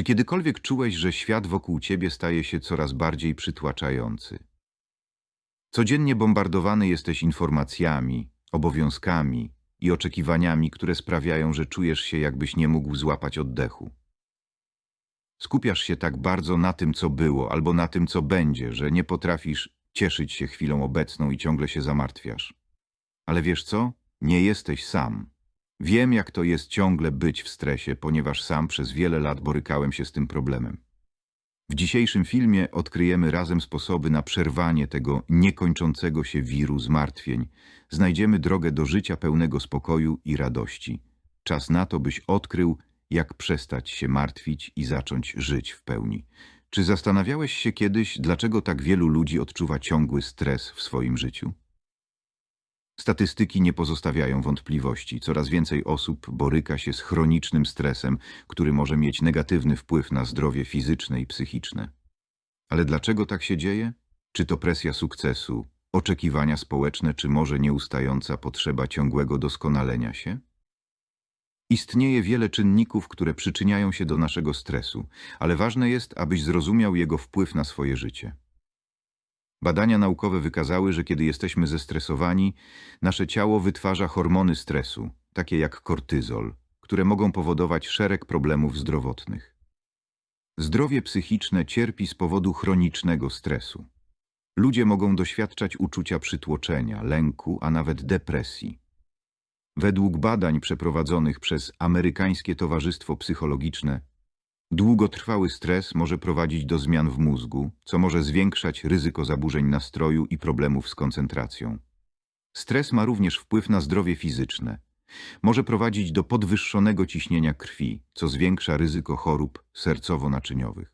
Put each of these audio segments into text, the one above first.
Czy kiedykolwiek czułeś, że świat wokół ciebie staje się coraz bardziej przytłaczający? Codziennie bombardowany jesteś informacjami, obowiązkami i oczekiwaniami, które sprawiają, że czujesz się, jakbyś nie mógł złapać oddechu. Skupiasz się tak bardzo na tym, co było, albo na tym, co będzie, że nie potrafisz cieszyć się chwilą obecną i ciągle się zamartwiasz. Ale wiesz co? Nie jesteś sam. Wiem, jak to jest ciągle być w stresie, ponieważ sam przez wiele lat borykałem się z tym problemem. W dzisiejszym filmie odkryjemy razem sposoby na przerwanie tego niekończącego się wiru zmartwień. Znajdziemy drogę do życia pełnego spokoju i radości. Czas na to, byś odkrył, jak przestać się martwić i zacząć żyć w pełni. Czy zastanawiałeś się kiedyś, dlaczego tak wielu ludzi odczuwa ciągły stres w swoim życiu? Statystyki nie pozostawiają wątpliwości. Coraz więcej osób boryka się z chronicznym stresem, który może mieć negatywny wpływ na zdrowie fizyczne i psychiczne. Ale dlaczego tak się dzieje? Czy to presja sukcesu, oczekiwania społeczne, czy może nieustająca potrzeba ciągłego doskonalenia się? Istnieje wiele czynników, które przyczyniają się do naszego stresu, ale ważne jest, abyś zrozumiał jego wpływ na swoje życie. Badania naukowe wykazały, że kiedy jesteśmy zestresowani, nasze ciało wytwarza hormony stresu, takie jak kortyzol, które mogą powodować szereg problemów zdrowotnych. Zdrowie psychiczne cierpi z powodu chronicznego stresu. Ludzie mogą doświadczać uczucia przytłoczenia, lęku, a nawet depresji. Według badań przeprowadzonych przez Amerykańskie Towarzystwo Psychologiczne, długotrwały stres może prowadzić do zmian w mózgu, co może zwiększać ryzyko zaburzeń nastroju i problemów z koncentracją. Stres ma również wpływ na zdrowie fizyczne. Może prowadzić do podwyższonego ciśnienia krwi, co zwiększa ryzyko chorób sercowo-naczyniowych.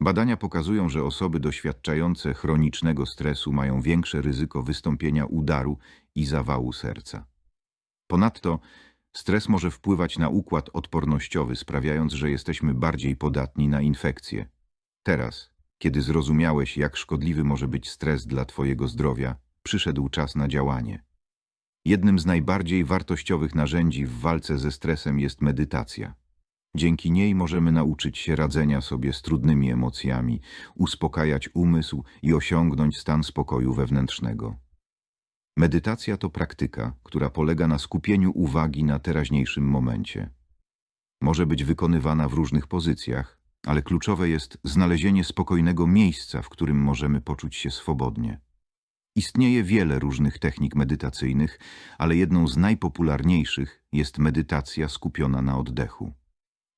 Badania pokazują, że osoby doświadczające chronicznego stresu mają większe ryzyko wystąpienia udaru i zawału serca. Ponadto stres może wpływać na układ odpornościowy, sprawiając, że jesteśmy bardziej podatni na infekcje. Teraz, kiedy zrozumiałeś, jak szkodliwy może być stres dla Twojego zdrowia, przyszedł czas na działanie. Jednym z najbardziej wartościowych narzędzi w walce ze stresem jest medytacja. Dzięki niej możemy nauczyć się radzenia sobie z trudnymi emocjami, uspokajać umysł i osiągnąć stan spokoju wewnętrznego. Medytacja to praktyka, która polega na skupieniu uwagi na teraźniejszym momencie. Może być wykonywana w różnych pozycjach, ale kluczowe jest znalezienie spokojnego miejsca, w którym możemy poczuć się swobodnie. Istnieje wiele różnych technik medytacyjnych, ale jedną z najpopularniejszych jest medytacja skupiona na oddechu.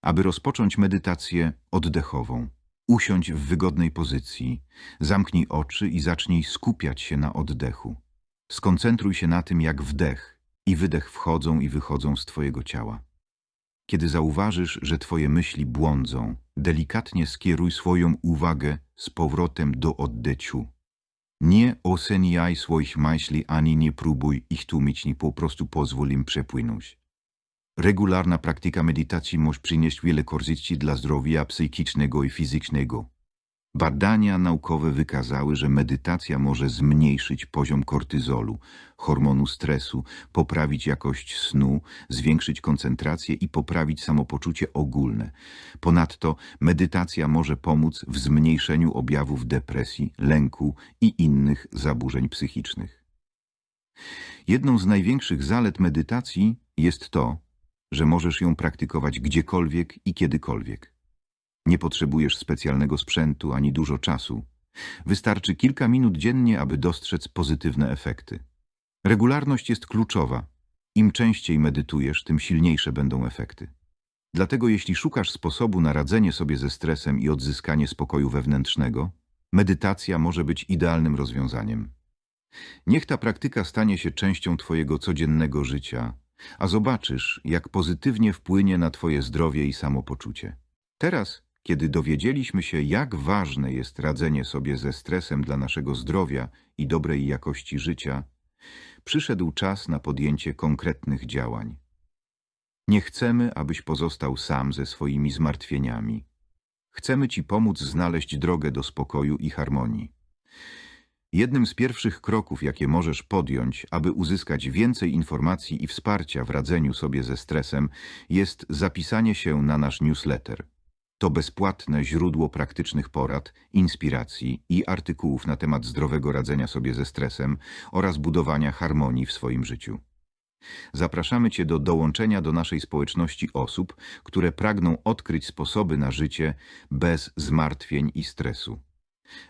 Aby rozpocząć medytację oddechową, usiądź w wygodnej pozycji, zamknij oczy i zacznij skupiać się na oddechu. Skoncentruj się na tym, jak wdech i wydech wchodzą i wychodzą z Twojego ciała. Kiedy zauważysz, że Twoje myśli błądzą, delikatnie skieruj swoją uwagę z powrotem do oddechu. Nie oceniaj swoich myśli ani nie próbuj ich tłumić, nie po prostu pozwól im przepłynąć. Regularna praktyka medytacji może przynieść wiele korzyści dla zdrowia psychicznego i fizycznego. Badania naukowe wykazały, że medytacja może zmniejszyć poziom kortyzolu, hormonu stresu, poprawić jakość snu, zwiększyć koncentrację i poprawić samopoczucie ogólne. Ponadto medytacja może pomóc w zmniejszeniu objawów depresji, lęku i innych zaburzeń psychicznych. Jedną z największych zalet medytacji jest to, że możesz ją praktykować gdziekolwiek i kiedykolwiek. Nie potrzebujesz specjalnego sprzętu ani dużo czasu. Wystarczy kilka minut dziennie, aby dostrzec pozytywne efekty. Regularność jest kluczowa. Im częściej medytujesz, tym silniejsze będą efekty. Dlatego jeśli szukasz sposobu na radzenie sobie ze stresem i odzyskanie spokoju wewnętrznego, medytacja może być idealnym rozwiązaniem. Niech ta praktyka stanie się częścią Twojego codziennego życia, a zobaczysz, jak pozytywnie wpłynie na Twoje zdrowie i samopoczucie. Teraz kiedy dowiedzieliśmy się, jak ważne jest radzenie sobie ze stresem dla naszego zdrowia i dobrej jakości życia, przyszedł czas na podjęcie konkretnych działań. Nie chcemy, abyś pozostał sam ze swoimi zmartwieniami. Chcemy Ci pomóc znaleźć drogę do spokoju i harmonii. Jednym z pierwszych kroków, jakie możesz podjąć, aby uzyskać więcej informacji i wsparcia w radzeniu sobie ze stresem, jest zapisanie się na nasz newsletter – To bezpłatne źródło praktycznych porad, inspiracji i artykułów na temat zdrowego radzenia sobie ze stresem oraz budowania harmonii w swoim życiu. Zapraszamy Cię do dołączenia do naszej społeczności osób, które pragną odkryć sposoby na życie bez zmartwień i stresu.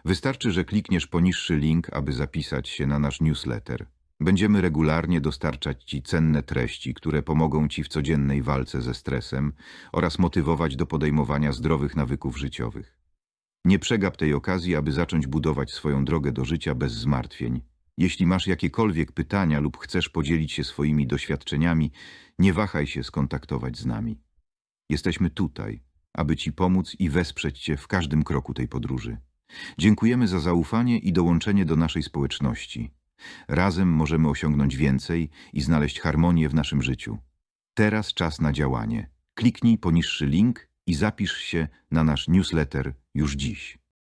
Wystarczy, że klikniesz poniższy link, aby zapisać się na nasz newsletter. Będziemy regularnie dostarczać Ci cenne treści, które pomogą Ci w codziennej walce ze stresem oraz motywować do podejmowania zdrowych nawyków życiowych. Nie przegap tej okazji, aby zacząć budować swoją drogę do życia bez zmartwień. Jeśli masz jakiekolwiek pytania lub chcesz podzielić się swoimi doświadczeniami, nie wahaj się skontaktować z nami. Jesteśmy tutaj, aby Ci pomóc i wesprzeć Cię w każdym kroku tej podróży. Dziękujemy za zaufanie i dołączenie do naszej społeczności. Razem możemy osiągnąć więcej i znaleźć harmonię w naszym życiu. Teraz czas na działanie. Kliknij poniższy link i zapisz się na nasz newsletter już dziś.